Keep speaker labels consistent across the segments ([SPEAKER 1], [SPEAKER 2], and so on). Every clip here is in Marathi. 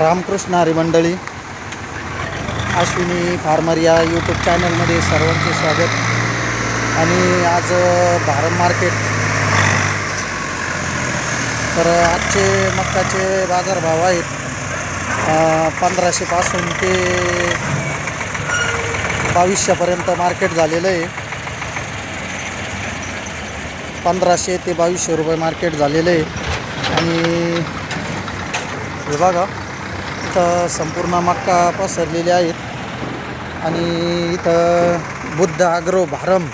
[SPEAKER 1] रामकृष्ण हरी मंडळी अश्विनी फार्मर या यूट्यूब चॅनलमध्ये सर्वांचे स्वागत. आणि आज भारत मार्केट तर आजचे मक्काचे बाजारभाव आहेत पंधराशेपासून ते बावीसशेपर्यंत मार्केट झालेलं आहे. पंधराशे ते बावीसशे रुपये मार्केट झालेलं आहे. आणि हे बघा इथं संपूर्ण मक्का पसरलेले आहेत. आणि इथं बुद्ध आग्रो भारम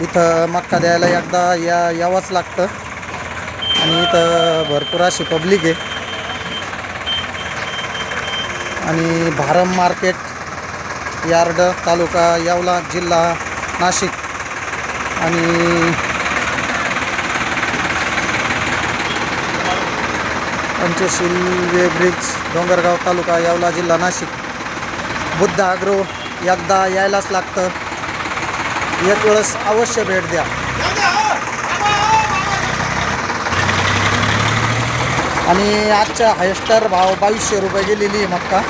[SPEAKER 1] इथं मक्का द्यायला एकदा या यावंच लागतं. आणि इथं भरपूर अशी पब्लिक आहे. आणि भारम मार्केट यार्ड तालुका यावला जिल्हा नाशिक. आणि पंचशील वे ब्रिज डोंगरगाव तालुका यावला जिल्हा नाशिक. बुद्ध आग्रो एकदा यायलाच लागतं. एक वेळेस अवश्य भेट द्या. आणि आजच्या हायस्टर भाव बावीसशे रुपये गेलेली आहे मक्का.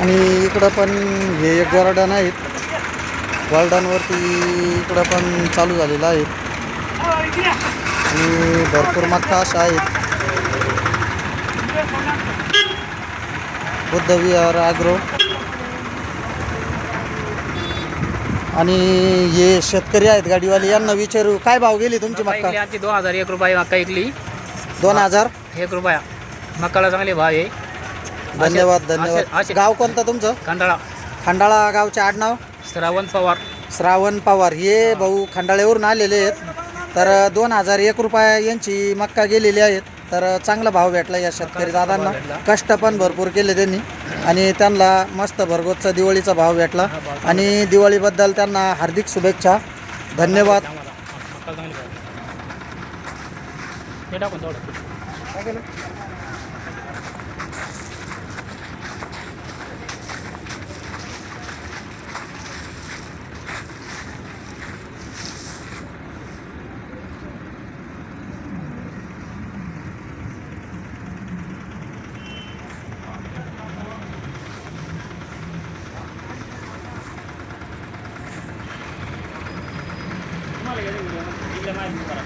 [SPEAKER 1] आणि इकडं पण हे एक गोरडन आहेत. गोल्डनवरती इकडं पण चालू झालेलं आहे. आणि भरपूर मक्का अशा आहेत. बुद्ध विहार आग्रो आणि हे शेतकरी आहेत गाडीवाले यांना विचारू काय भाव गेली तुमची
[SPEAKER 2] मक्का? दोन हजार एक रुपये मक्का इकली.
[SPEAKER 1] दोन हजार?
[SPEAKER 2] एक रुपया. मक्काला चांगले भाव आहे.
[SPEAKER 1] धन्यवाद धन्यवाद.
[SPEAKER 2] असे-
[SPEAKER 1] गाव कोणतं तुमचं?
[SPEAKER 2] खंडाळा.
[SPEAKER 1] खंडाळा गावचे आडनाव
[SPEAKER 2] श्रावण पवार.
[SPEAKER 1] श्रावण पवार. हे. भाऊ खंडाळ्यावरून आलेले आहेत. तर दोन हजार एक रुपया यांची मक्का गेलेली आहेत. तर चांगला भाव भेटला या शेतकरी दादांना. कष्ट पण भरपूर केले त्यांनी. आणि त्यांना मस्त भरगोतचा दिवाळीचा भाव भेटला. आणि दिवाळीबद्दल त्यांना हार्दिक शुभेच्छा. धन्यवाद.
[SPEAKER 2] हे टाकून இல்லைம்மா இப்போ